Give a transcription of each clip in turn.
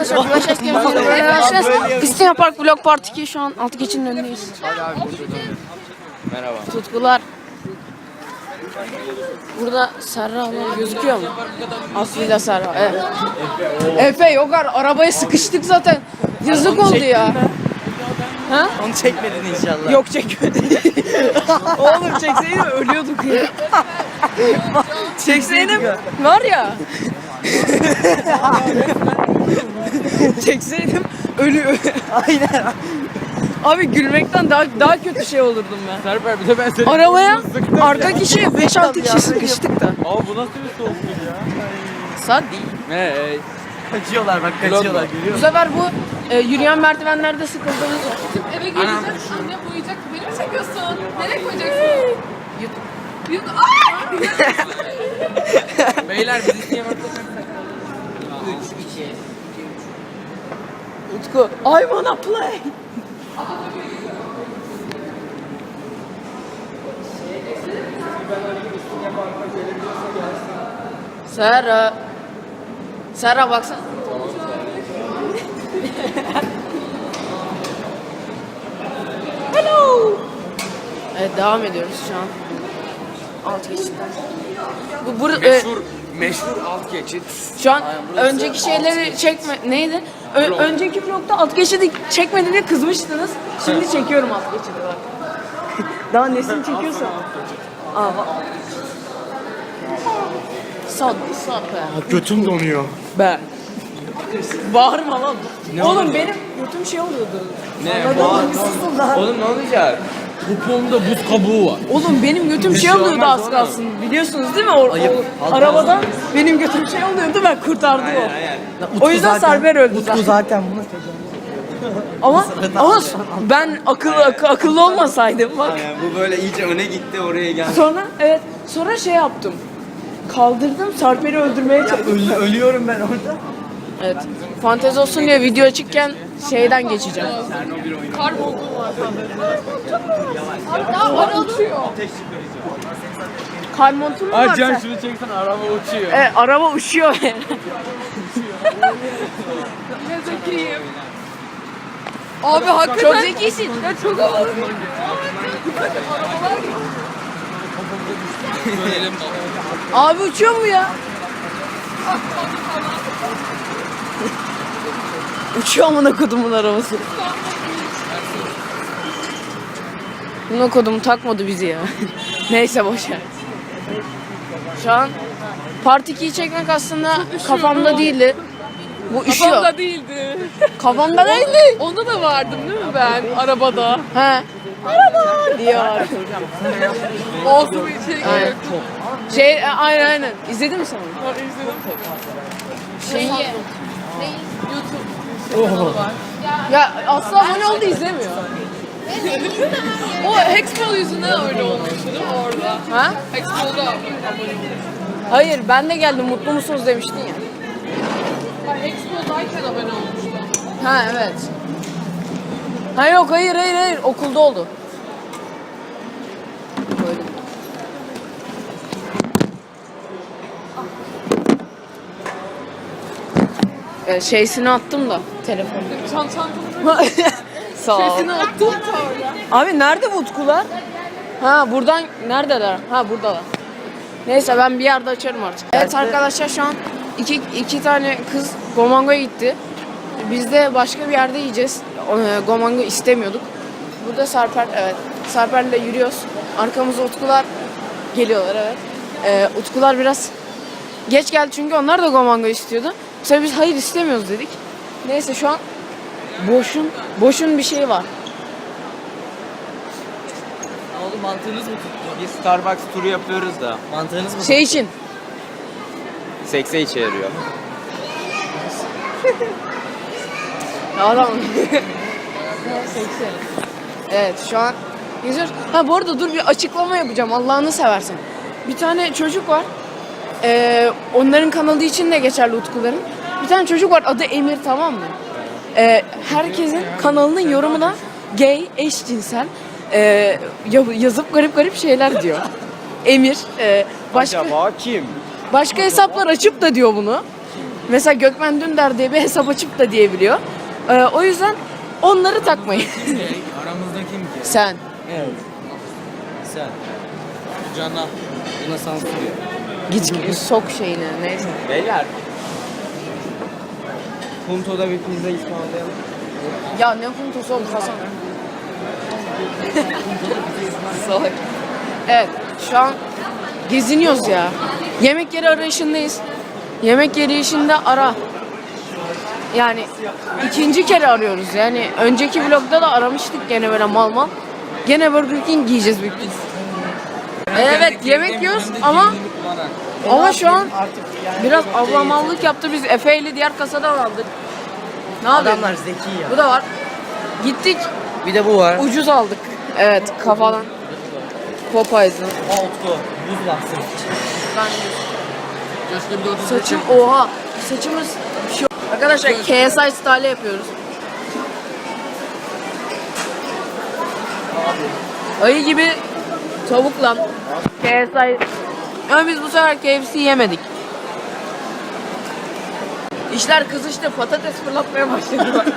arkadaşlar Escape'e böyle başlayacağız. İstinye Park Vlog Part 2 şu an altı geçinin önündeyiz. Merhaba. Tutkular. Burada Serra var gözüküyor mu? Aslı'yla Serra evet. Efe yok ar arabaya sıkıştık zaten. Yazık oldu ya. Ha? Onu çekmedin inşallah. Yok çekmedi. Oğlum çekseydim ölüyorduk ya. çekseydim var ya. çekseydim ölü. Aynen. Abi gülmekten daha daha kötü şey olurdum ben. Serper bir de ben seni Arabaya arka kişi 5-6 kişi sıkıştık da. Aa bu nasıl bir soğukluk ya? Saat değil. Hey. Kaçıyorlar bak kaçıyorlar Bu sefer bu e, yürüyen merdivenlerde sıkıldığımız var. Eve geleceğiz. Anne uyuyacak. Beni mi çekiyorsun? Nereye koyacaksın? YouTube. YouTube. Aa! Beyler biz isteyen Utku. I wanna play. Serra. Serra baksana. Hello. Evet devam ediyoruz şu an. Alt geçitten. Bu burada Meşhur, meşhur alt geçit. şu an önceki şeyleri çekme neydi? Ö- önceki vlogda alt geçidi çekmedi diye kızmıştınız. Şimdi çekiyorum alt geçidi bak. Daha nesini çekiyorsa. Aa bak. Sad, sad be. Götüm donuyor. Be. Bağırma lan. Oğlum benim götüm şey oluyordu. Ne? Oğlum ne olacak? Kupomda buz kabuğu var. Oğlum benim götüm şey şey oluyordu olmaz az oğlum. kalsın. Biliyorsunuz değil mi? O, Ayıp. o- Halk arabada benim götüm şey oluyordu ben kurtardı o. O yüzden Sarper öldü zaten. zaten bunu Ama ama ben akıllı ak- akıllı olmasaydım bak. Yani bu böyle iyice öne gitti oraya geldi. Sonra evet sonra şey yaptım. Kaldırdım Sarper'i öldürmeye çalıştım. ölüyorum ben orada. Evet. Fantezi olsun diye video açıkken şeyden geçeceğim. Kar montum var sanırım. Daha. Kar montum mu var Ay Can sen? şunu çeksen araba uçuyor. Evet, araba uçuyor. Yine zekiyim. Abi hakikaten. Çok zekisin. Ya çok havalı. Abi uçuyor mu ya? Uçuyor amına kodumun arabası. Buna kodum takmadı bizi ya. Neyse boşver. Şu an Part 2'yi çekmek aslında kafamda değildi. Bu üşüyor. Kafamda değildi. Kafamda değildi. Onda da vardım değil mi ben arabada? He. Araba diyor. Ağzımı içeri Aynen. girdim. Şey e, aynen aynen. İzledin mi sen onu? İzledim tabii. Şeyi. YouTube. Kanalı var. Ya asla abone oldu izlemiyor. O Hexpol yüzünden öyle olmuştu değil mi orada? Ha? Hexpol'da abone Hayır ben de geldim mutlu musunuz demiştin ya. Ben Hexpol'dayken abone olmuştum. Ha evet. Ha yok hayır hayır hayır okulda oldu. Böyle. Ee, şeysini attım da telefonu. Çantam Sağ ol. sesini attım. Abi nerede bu utkular? Ha buradan neredeler? Ha buradalar. Neyse ben bir yerde açarım artık. Evet arkadaşlar şu an iki, iki tane kız Gomango'ya gitti. Biz de başka bir yerde yiyeceğiz. Ee, Gomango istemiyorduk. Burada Sarper evet. Sarper'le yürüyoruz. Arkamızda Utkular geliyorlar evet. Ee, Utkular biraz geç geldi çünkü onlar da Gomango istiyordu. Sonra biz hayır istemiyoruz dedik. Neyse şu an boşun boşun bir şey var. Oğlum mantığınız mı tuttu? Biz Starbucks turu yapıyoruz da. Mantığınız mı Şey için Sekse içe yarıyor. Adam. evet şu an geziyoruz. Ha bu arada dur bir açıklama yapacağım Allah'ını seversen. Bir tane çocuk var. Ee, onların kanalı için de geçerli Utkuların. Bir tane çocuk var adı Emir tamam mı? Ee, herkesin kanalının yorumu da gay, eşcinsel ya- yazıp garip garip şeyler diyor. Emir. ee, başka, Acaba kim? başka hesaplar açıp da diyor bunu. Mesela Gökmen Dündar diye bir hesap açıp da diyebiliyor. Ee, o yüzden onları takmayın. Aramızda kim ki? Sen. Evet. Sen. Cana. Buna sansür. Git sok şeyini neyse. Beyler. Punto'da bir pizza ısmarlayalım. Ya ne puntosu oğlum Hasan. Salak. Evet şu an geziniyoruz ya. Yemek yeri arayışındayız. Yemek yeri işinde ara. Yani ikinci kere arıyoruz. Yani önceki vlogda da aramıştık gene böyle mal mal. Gene Burger King yiyeceğiz büyük ihtimalle. Evet yemek yiyoruz ama ama şu an biraz avlamallık yaptı. Biz Efe ile diğer kasadan aldık. Ne yapıyorsun? Adamlar zeki ya. Bu da var. Gittik Bir de bu var. ucuz aldık. Evet kafadan. Popeyes'ın. Altı. Buz var sırf. Saçım oha. Saçımız bir şey Arkadaşlar KSI style yapıyoruz. Ayı gibi tavukla KSI ama biz bu sefer KFC yemedik. İşler kızıştı. Patates fırlatmaya başladı.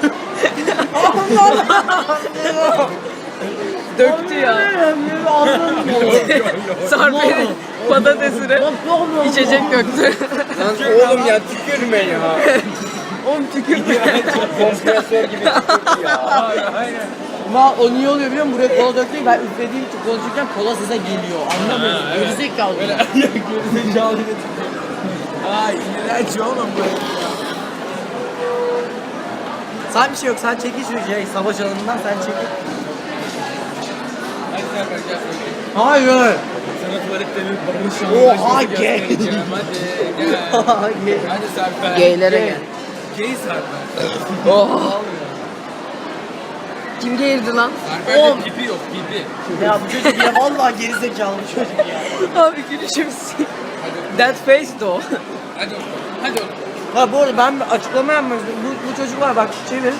Döktü ya. Sarperi patatesine içecek döktü. Lan oğlum ya tükürme ya. Oğlum tükürdü. Kompresör gibi tükürdü ya. Aynen. Ama o niye oluyor biliyor musun? Buraya kola döktük. Ben üflediğim için konuşurken kola size geliyor. Anlamıyorum. Gerizekalı. Gerizekalı Ay iğrenç oğlum bu. Sen bir şey yok. Sen çekil şu şey. Savaş alanından sen çekil. Hayır. Sana tuvalette bir barış Oha, anlaşması gay. göstereceğim. Hadi gel. Hayır. Hadi Serkan. Geylere gel. Gay Serkan. Oh. Kim geğirdi lan? Serkan'da pipi yok pipi. ya bu çocuk ya vallahi gerizekalı bu çocuk ya. Abi gülüşüm That face though. Hadi oğlum. Hadi oğlum. Ha bu arada ben bir açıklama yapmak istiyorum. Bu, bu çocuk var bak çevir.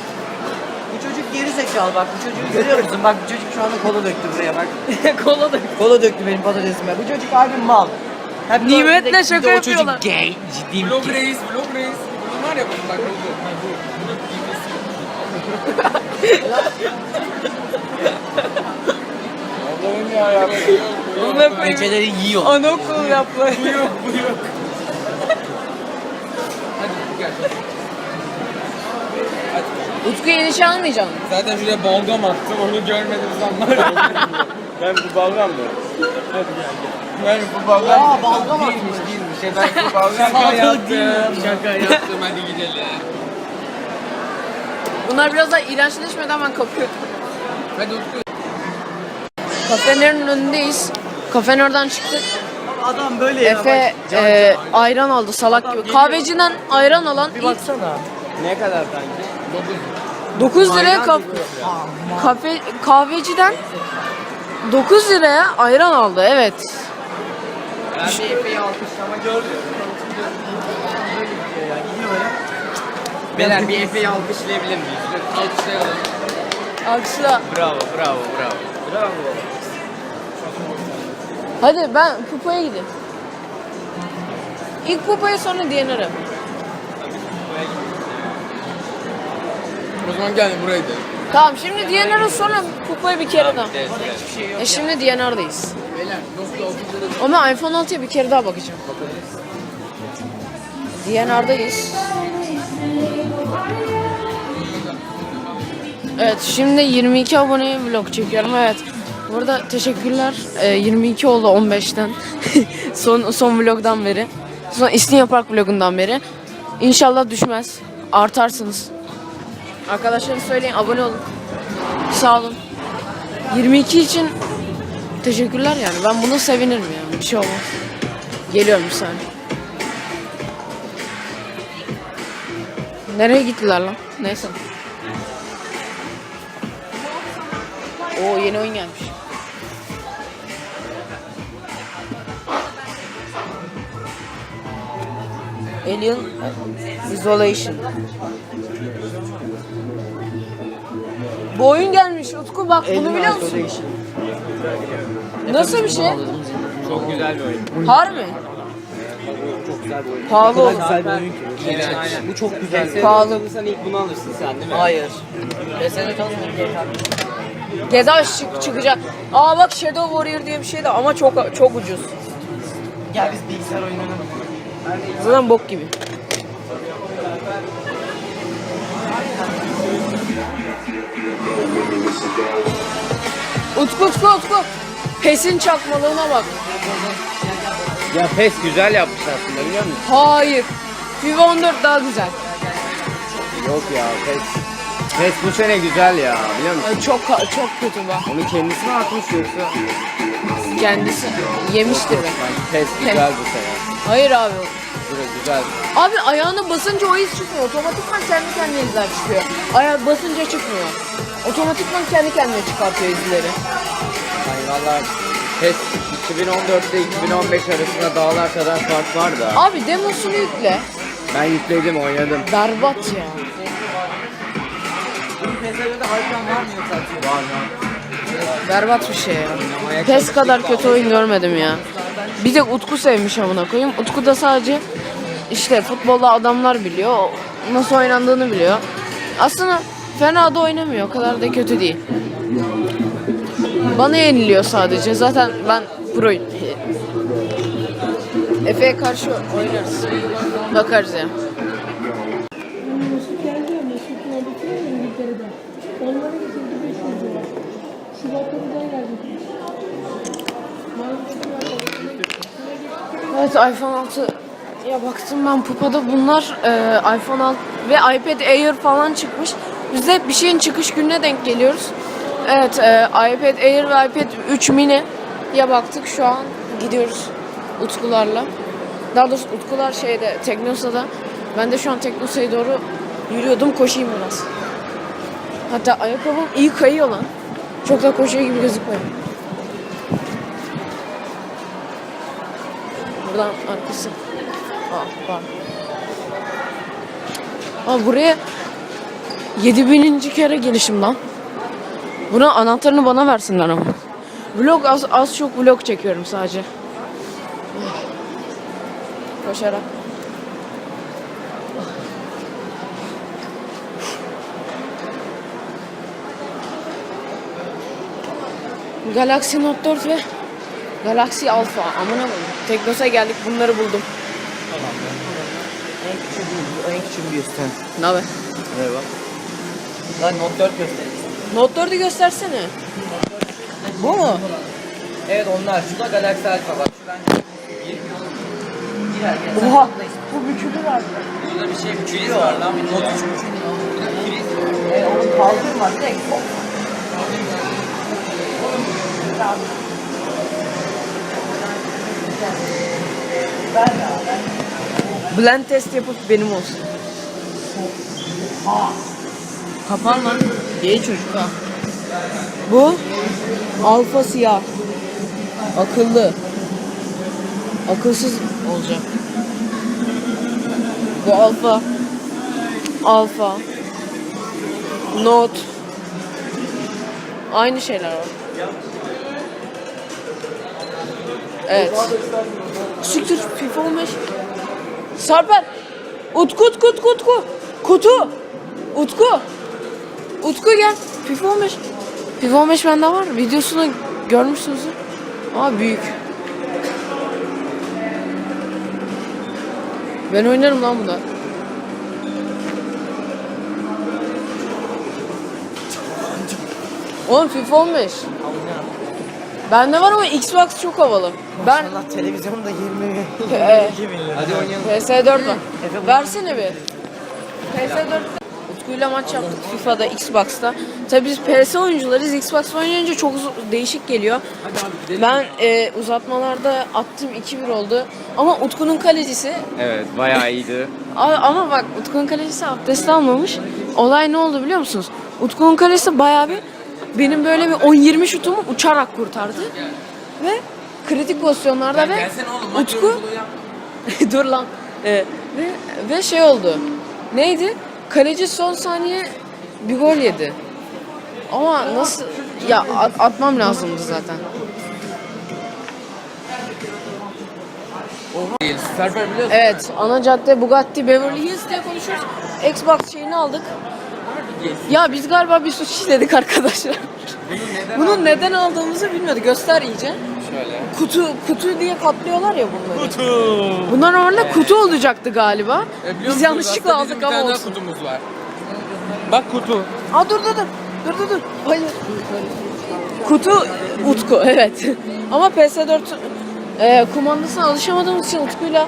Bu çocuk gerizekalı bak bu çocuğu görüyor musun? Bak bu çocuk şu anda kola döktü buraya bak. Kola da. Kola döktü benim patatesime. Bu çocuk harbi mal. Hep Nimetle bir de- şaka bir de o yapıyorlar. çocuk gay. Ciddiyim Vlog ki. reis, vlog reis. Bunun var ya bunun bak logo. Ha, bu. Bunun pipisi. Allah'ım ya ya. Bunu koyayım. Geceleri yiyor. Anaokulu yaptılar. Bu yok, bu yok. Hadi gel. Utku yenişe almayacağım. Zaten şuraya balgam attım, onu görmediniz anlar. ben bu balgam mı? Hadi gel gel. Ben bu balgam Aa, balgam değilmiş, değilmiş. Ya ben bu balgam şaka yaptım. Şaka yaptım, hadi gidelim. Bunlar biraz daha iğrençleşmeden ben kapıyorum. Hadi Utku. Kafenin önündeyiz. Kafenin oradan çıktık. Adam böyle ya Efe bak. Can- e, ayran aldı salak gibi. Kahveciden ayran alan Bir ilk baksana. Ne kadar kanki? 9 liraya kaf kafe kahveciden 9 liraya ayran aldı. Evet. Ben bir epey alkışlama gördüm. Beyler bir epey alkışlayabilir miyiz? Alkışlayalım. Alkışla. Bravo, bravo, bravo. Bravo. Hadi ben Pupo'ya gideyim. İlk Pupo'ya sonra DNR'e. O zaman gelin buraya gidelim. Tamam şimdi DNR'e sonra Pupo'ya bir kere daha. Gideriz. E şimdi DNR'dayız. Beyler, otuz Ama iPhone 6'ya bir kere daha bakacağım. DNR'dayız. Evet şimdi 22 aboneye vlog çekiyorum evet. Burada teşekkürler. Ee, 22 oldu 15'ten. son son vlogdan beri. Son İstinye Park vlogundan beri. İnşallah düşmez. Artarsınız. Arkadaşlarınız söyleyin abone olun. Sağ olun. 22 için teşekkürler yani. Ben buna sevinirim yani. Bir şey olmaz. Geliyorum bir saniye. Nereye gittiler lan? Neyse. Oo yeni oyun gelmiş. Alien Isolation. Bu oyun gelmiş Utku bak bunu biliyor musun? Nasıl bir şey? Çok güzel bir oyun. Harbi. güzel bir oyun. Pahalı O kadar oldu. güzel bir oyun ki. bu. Evet, aynen. Bu çok güzel. Sen Pahalı. alırsan ilk bunu alırsın sen değil mi? Hayır. Mesela tanımıyorum GTA. Geza çık- çıkacak. Aa bak Shadow Warrior diye bir şey de ama çok çok ucuz. Gel biz bilgisayar oyunlarına Zaten bok gibi. Utku Utku Utku. Pes'in çakmalığına bak. Ya PES güzel yapmış aslında biliyor musun? Hayır. FIFA 14 daha güzel. Yok ya PES. PES bu sene güzel ya biliyor musun? Ay, Çok çok kötü bak. Onu kendisi mi atmış yoksa? Kendisi yemiştir be. Bence PES güzel bu sene. Hayır abi. Güzel, güzel. Abi ayağına basınca o iz çıkmıyor. Otomatikman kendi kendine izler çıkıyor. Ayağı basınca çıkmıyor. Otomatikman kendi kendine çıkartıyor izleri. Hani valla PES 2014 ile 2015 arasında dağlar kadar fark var da. Abi demosunu yükle. Ben yükledim oynadım. Berbat ya. PS'de harbiden var mı yoksa? Var var. Berbat bir şey ya. PES kadar kötü oyun görmedim ya. Bir tek Utku sevmiş amına koyayım. Utku da sadece işte futbolda adamlar biliyor. Nasıl oynandığını biliyor. Aslında fena da oynamıyor. O kadar da kötü değil. Bana yeniliyor sadece. Zaten ben proyum. Efe'ye karşı oynarız. Bakarız ya. Mesut geldi ya Mesut muhabbeti var ya İngiltere'de. Onlara getirdi 500 lira. Şubat'ta bir daha geldi. Evet iPhone 6 ya baktım ben Pupa'da bunlar e, iPhone 6 ve iPad Air falan çıkmış. Biz de bir şeyin çıkış gününe denk geliyoruz. Evet e, iPad Air ve iPad 3 mini ya baktık şu an gidiyoruz Utkularla. Daha doğrusu Utkular şeyde Teknosa'da. Ben de şu an Teknosa'ya doğru yürüyordum koşayım biraz. Hatta ayakkabım iyi kayıyor lan. Çok da koşuyor gibi gözükmüyor. Buradan arkası. Var. Aa, buraya 7000. kere gelişim lan. Buna anahtarını bana versinler ama. Vlog az, az çok vlog çekiyorum sadece. Koşarak. Galaxy Note 4 ve Galaxy Alpha. Amına koyayım. Teknos'a geldik bunları buldum. En küçüğü bu, en küçüğü göster. Ne haber? Merhaba. Lan Note 4 göstereyim. Note 4'ü göstersene. Bu mu? Evet onlar. Şurada Galaxy Alpha bak. Şuradan gir. Girer. Oha. Bu bükülür abi. Burada bir şey priz var lan. Bir Note 3 Burada priz. E onu kaldırma direkt. Blend test yapıp benim olsun. Kapan lan. Diye çocuk ha. Bu alfa siyah. Akıllı. Akılsız olacak. Bu alfa. Alfa. Note. Aynı şeyler var. Evet. Siktir FIFA 15. Sarper. Utku Utku Utku Utku. Kutu. Utku. Utku gel. FIFA 15. FIFA 15 bende var. Videosunu görmüşsünüzdür. Aa büyük. Ben oynarım lan bunda. Oğlum FIFA 15. Bende var ama Xbox çok havalı. Ben Allah televizyonda 20 Ee, 2000 lira. Hadi oynayalım. PS4 var. Versene bir. PS4 Utku'yla maç yaptık FIFA'da, Xbox'ta. Tabii biz PS oyuncularız. Xbox oynayınca çok değişik geliyor. Ben e, uzatmalarda attım 2-1 oldu. Ama Utku'nun kalecisi Evet bayağı iyiydi. A- ama bak Utku'nun kalecisi abdest almamış. Olay ne oldu biliyor musunuz? Utku'nun kalecisi bayağı bir benim böyle bir 10-20 şutumu uçarak kurtardı. Ve kritik pozisyonlarda ve Utku dur lan. Ee, ve, ve şey oldu. Neydi? Kaleci son saniye bir gol yedi. Ama nasıl ya at- atmam lazımdı zaten. Evet, ana cadde Bugatti Beverly Hills diye konuşuyoruz. Xbox şeyini aldık. Ya biz galiba bir suç işledik arkadaşlar. Bunun neden aldığımızı bilmiyorduk. Göster iyice. Şöyle. Kutu kutu diye katlıyorlar ya bunları. Kutu. Bunlar normalde kutu olacaktı galiba. E, biliyor Biz musunuz? yanlışlıkla Aslında bizim aldık bir ama tane daha olsun. kutumuz var. Bak kutu. Aa dur dur dur. Dur dur dur. Hayır. Kutu Utku evet. Ama PS4 e, kumandasına alışamadığımız için Utku'yla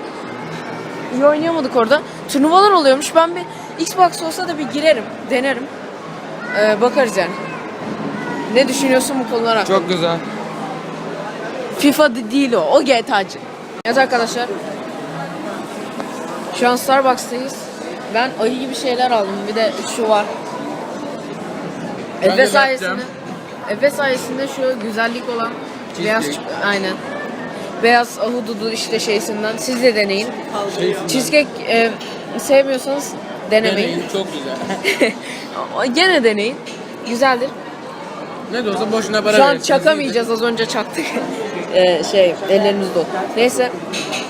iyi oynayamadık orada. Turnuvalar oluyormuş. Ben bir Xbox olsa da bir girerim, denerim. E, bakarız yani. Ne düşünüyorsun bu konular hakkında? Çok güzel. FIFA de- değil o. O GTA'cı. Evet arkadaşlar. Şu an Starbucks'tayız. Ben ayı gibi şeyler aldım. Bir de şu var. Efe sayesinde. Efe sayesinde şu güzellik olan beyaz Cheesecake. çik- aynen. Beyaz ahududu işte şeysinden siz de deneyin. Cheesecake e, sevmiyorsanız denemeyin. Deneyin, çok güzel. Gene deneyin. Güzeldir. ne de olsa boşuna para Şu an verirsiniz. çakamayacağız az önce çaktık. Ee, şey ellerimiz dolu. Neyse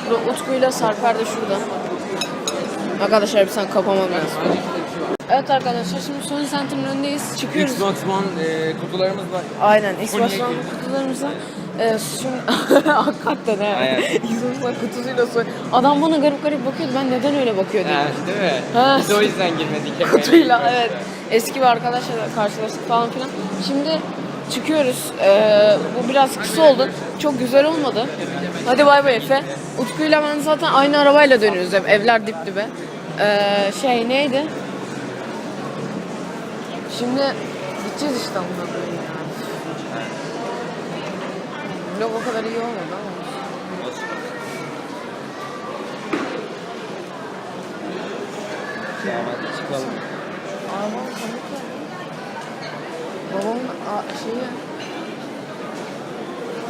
bu Utku'yla Sarper de şurada. Arkadaşlar bir sen kapamam lazım. Evet arkadaşlar şimdi Sony Center'ın önündeyiz. Çıkıyoruz. Xbox One e, kutularımız var. Aynen Xbox One naked. kutularımızla ee, şimdi hakikaten he. Aynen. One kutusuyla soy. Adam bana garip garip bakıyordu. Ben neden öyle bakıyor diye. Ha, değil mi? Ha. Biz o yüzden girmedik. Kutuyla evet. Eski bir arkadaşla da karşılaştık falan filan. Şimdi çıkıyoruz. Ee, bu biraz kısa oldu. Çok güzel olmadı. Hadi bay bay Efe. Utku'yla ben zaten aynı arabayla dönüyoruz hep. Evler dip dibe. Ee, şey neydi? Şimdi gideceğiz işte bundan böyle. Vlog o kadar iyi olmadı ama. Hadi çıkalım. Arabam komik ya. Babamın a- şeyi...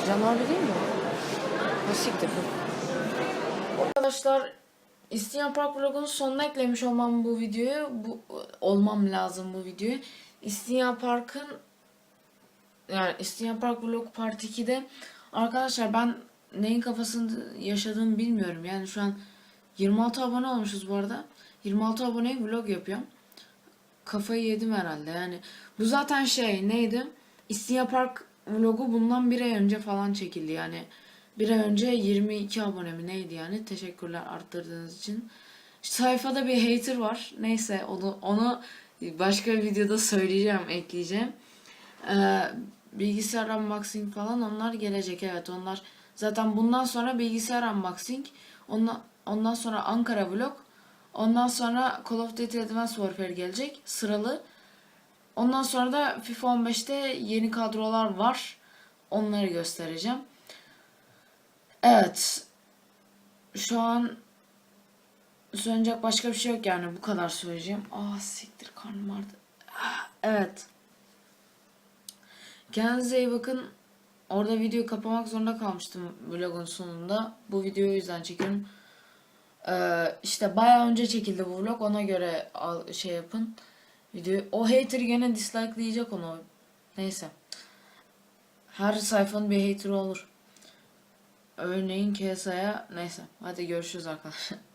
Can abi değil mi? o? Ha siktir dur. Arkadaşlar İsteyen Park vlogunun sonuna eklemiş olmam bu videoyu. Bu, olmam lazım bu videoyu. İsteyen Park'ın yani İsteyen Park vlog part 2'de arkadaşlar ben neyin kafasında yaşadığımı bilmiyorum. Yani şu an 26 abone olmuşuz bu arada. 26 aboneye vlog yapıyorum kafayı yedim herhalde. Yani bu zaten şey neydi? İstinye Park vlogu bundan bir ay önce falan çekildi. Yani bir ay önce 22 abone mi neydi yani? Teşekkürler arttırdığınız için. Sayfada bir hater var. Neyse onu onu başka bir videoda söyleyeceğim, ekleyeceğim. Ee, bilgisayar unboxing falan onlar gelecek evet onlar. Zaten bundan sonra bilgisayar unboxing, ondan, ondan sonra Ankara vlog, ondan sonra Call of Duty Advanced Warfare gelecek sıralı. Ondan sonra da FIFA 15'te yeni kadrolar var. Onları göstereceğim. Evet. Şu an söyleyecek başka bir şey yok yani bu kadar söyleyeceğim. Ah siktir karnım ağrıdı. Ah, Evet. Kendinize iyi bakın. Orada videoyu kapamak zorunda kalmıştım vlogun sonunda. Bu videoyu o yüzden çekiyorum. Ee, işte bayağı önce çekildi bu vlog. Ona göre al, şey yapın. Video. O hater gene dislike'layacak onu. Neyse. Her sayfanın bir hater olur. Örneğin KSA'ya neyse. Hadi görüşürüz arkadaşlar.